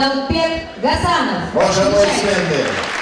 Алпек Гасанов. Ваши аплодисменты.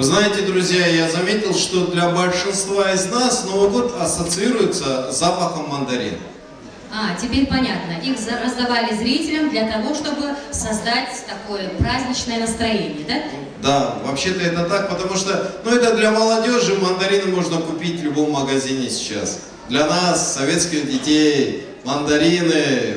Вы знаете, друзья, я заметил, что для большинства из нас Новый год ассоциируется с запахом мандарин. А, теперь понятно. Их раздавали зрителям для того, чтобы создать такое праздничное настроение, да? Да, вообще-то это так, потому что, ну это для молодежи, мандарины можно купить в любом магазине сейчас. Для нас, советских детей, мандарины,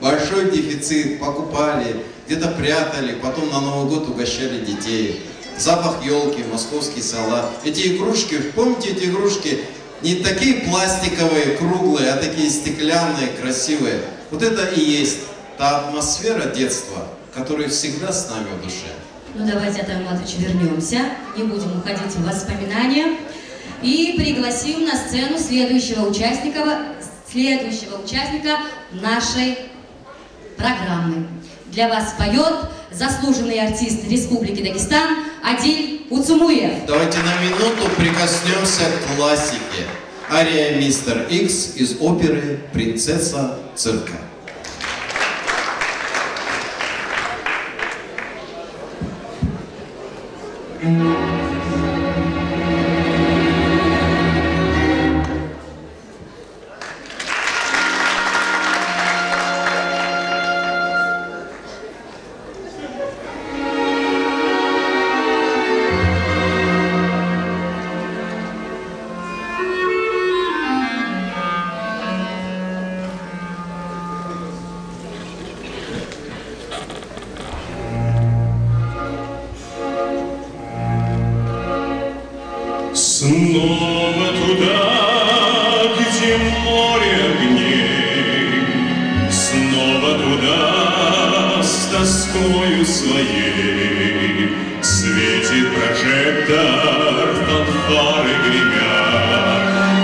большой дефицит, покупали, где-то прятали, потом на Новый год угощали детей запах елки, московский салат. Эти игрушки, помните эти игрушки? Не такие пластиковые, круглые, а такие стеклянные, красивые. Вот это и есть та атмосфера детства, которая всегда с нами в душе. Ну давайте, Атам Матович, вернемся, не будем уходить в воспоминания. И пригласим на сцену следующего участника, следующего участника нашей программы. Для вас поет заслуженный артист Республики Дагестан Адиль Уцумуев. Давайте на минуту прикоснемся к классике. Ария «Мистер Икс» из оперы «Принцесса цирка».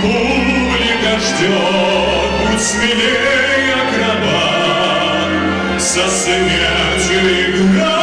буря ждет, будь смелее, акробат, со смертью играй.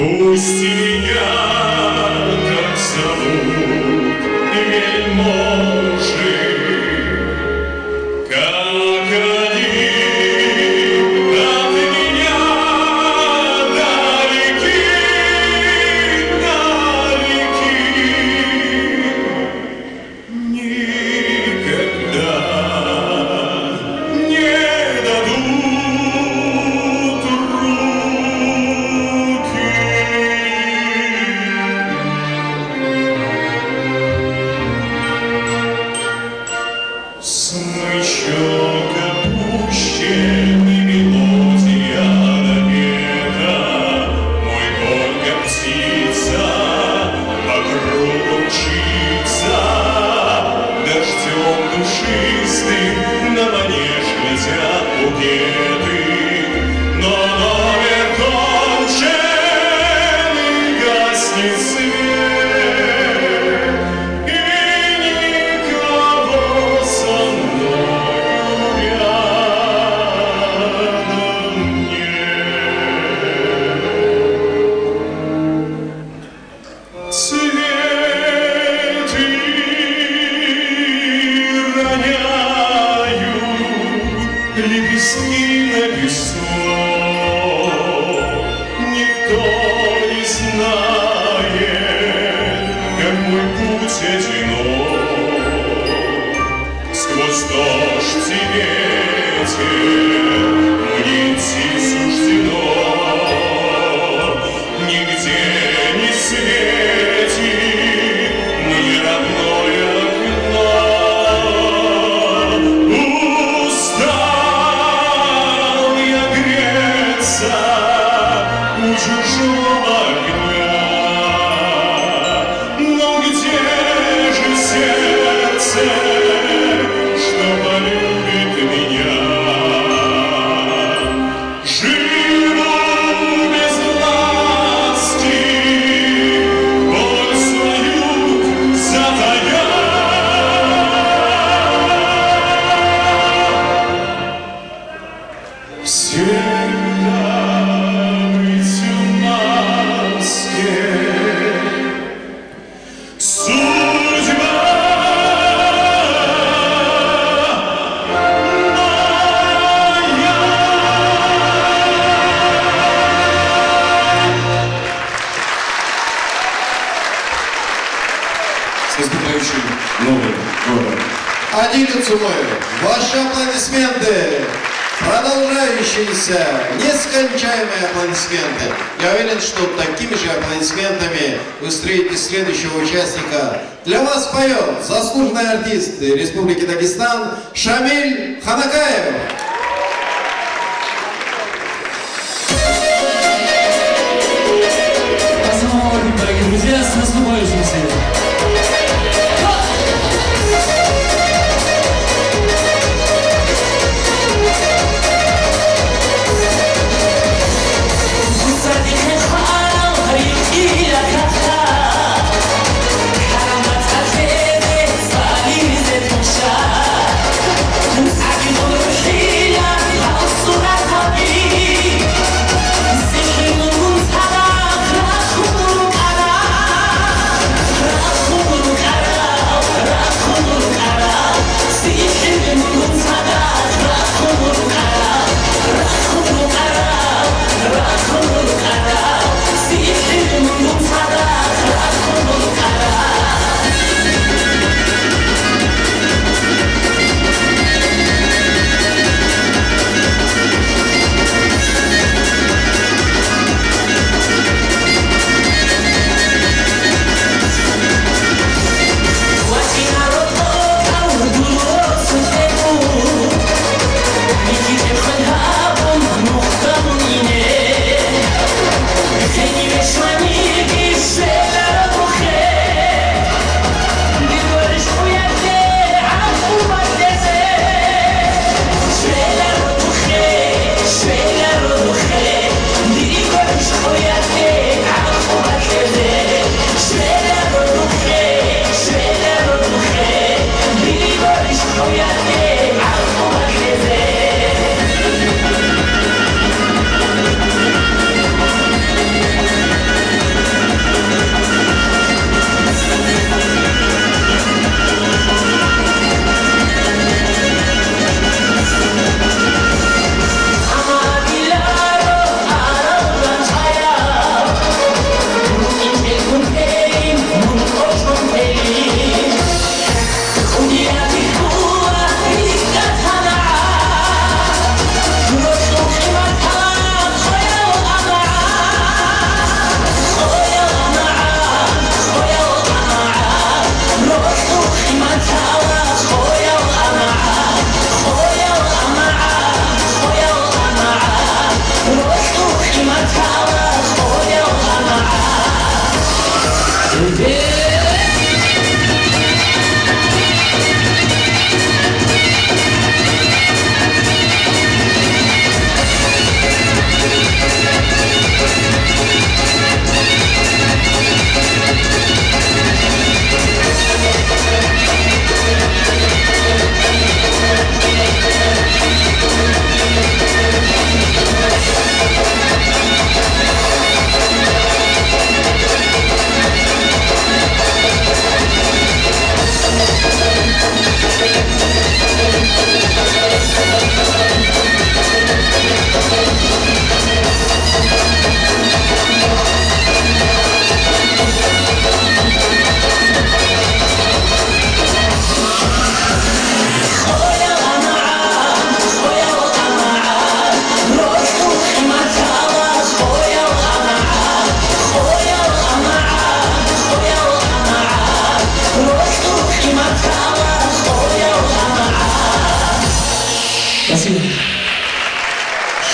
Пусть меня так зовут. пісні небесні. Ирина Цумоева. Ваши аплодисменты. Продолжающиеся, нескончаемые аплодисменты. Я уверен, что такими же аплодисментами вы встретите следующего участника. Для вас поет заслуженный артист Республики Дагестан Шамиль Ханакаев. Дорогие друзья, с наступающим сегодня!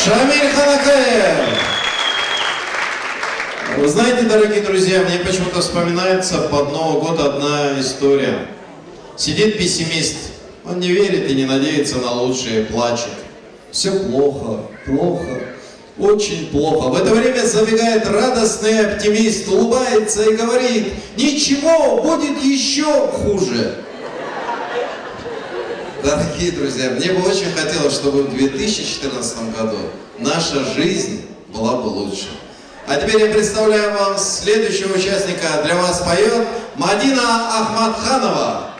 Шамиль Ханакаев. Вы знаете, дорогие друзья, мне почему-то вспоминается под Новый год одна история. Сидит пессимист, он не верит и не надеется на лучшее, плачет. Все плохо, плохо, очень плохо. В это время забегает радостный оптимист, улыбается и говорит, ничего, будет еще хуже. Дорогие друзья, мне бы очень хотелось, чтобы в 2014 году наша жизнь была бы лучше. А теперь я представляю вам следующего участника. Для вас поет Мадина Ахмадханова.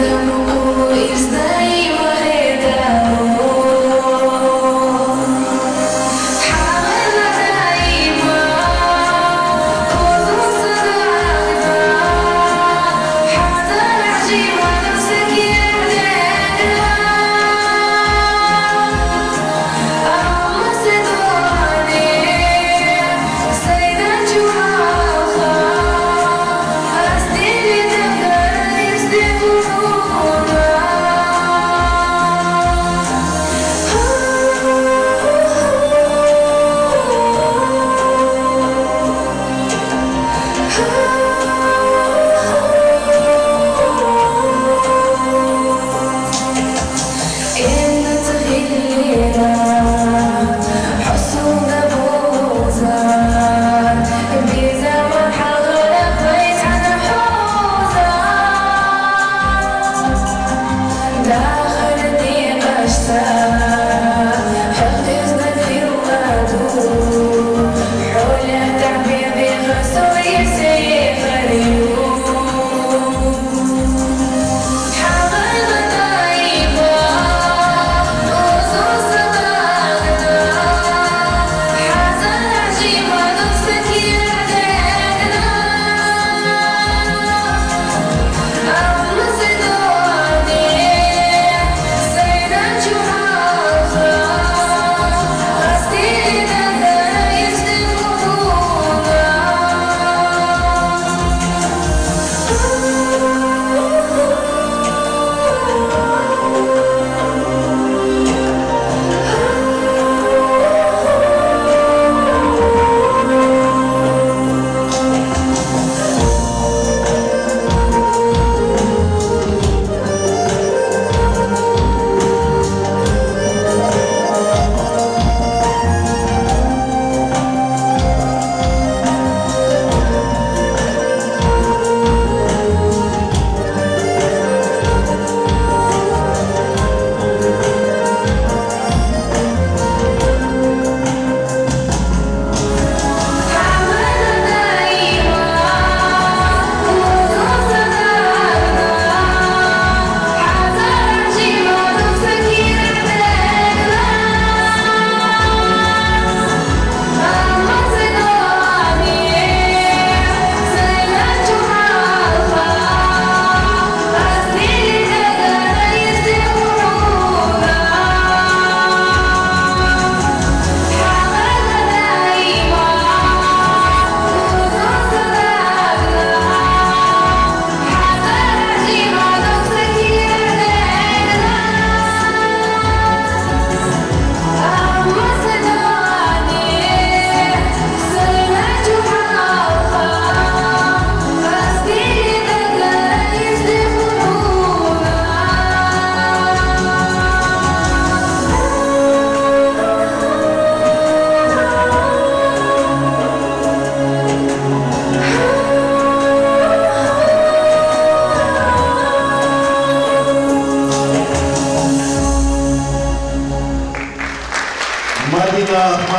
the moon is there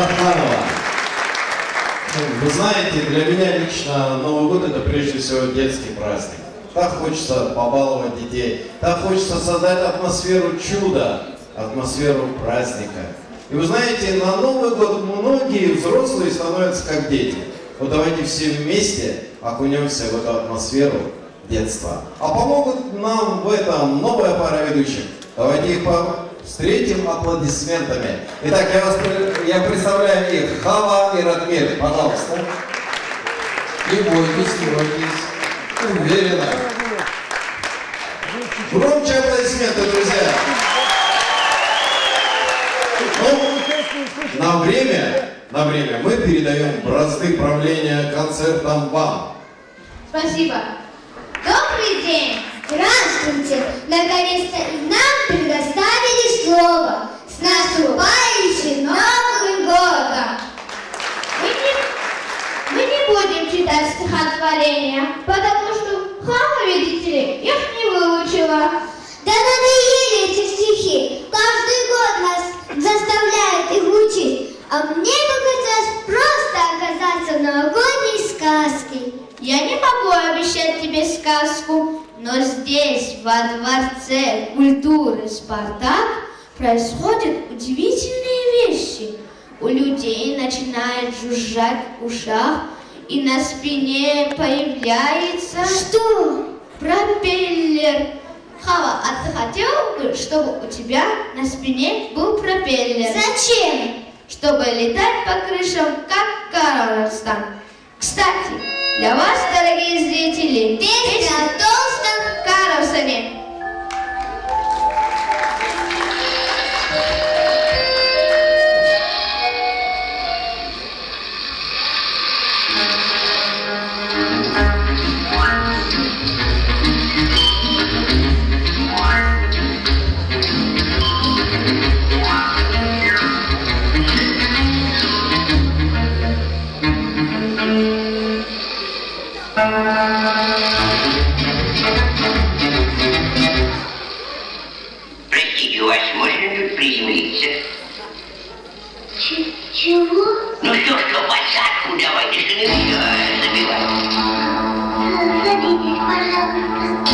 Ахмадханова. Ну, Вы знаете, для меня лично Новый год это прежде всего детский праздник. Так хочется побаловать детей, так хочется создать атмосферу чуда, атмосферу праздника. И вы знаете, на Новый год многие взрослые становятся как дети. Вот давайте все вместе окунемся в эту атмосферу детства. А помогут нам в этом новая пара ведущих. Давайте их по- встретим аплодисментами. Итак, я, вас, я представляю их. Хава и Радмир, пожалуйста. Не бойтесь, не бойтесь. Уверенно. Громче аплодисменты, друзья. Ну, на время, на время мы передаем бразды правления концертом вам. Спасибо. Добрый день. Здравствуйте! Наконец-то нам слово. С наступающим Новым годом! Мы не, мы не будем читать стихотворения, потому что Хама, видите ли, их не выучила. Да надоели эти стихи. Каждый год нас заставляют их учить. А мне бы хотелось просто оказаться в новогодней сказке. Я не могу обещать тебе сказку, но здесь, во Дворце культуры «Спартак», происходят удивительные вещи. У людей начинает жужжать в ушах, и на спине появляется... Что? Пропеллер. Хава, а ты хотел бы, чтобы у тебя на спине был пропеллер? Зачем? Чтобы летать по крышам, как Карлстон. Кстати, для вас, дорогие зрители, Песня о толстом Карлсоне. Садитесь, пожалуйста.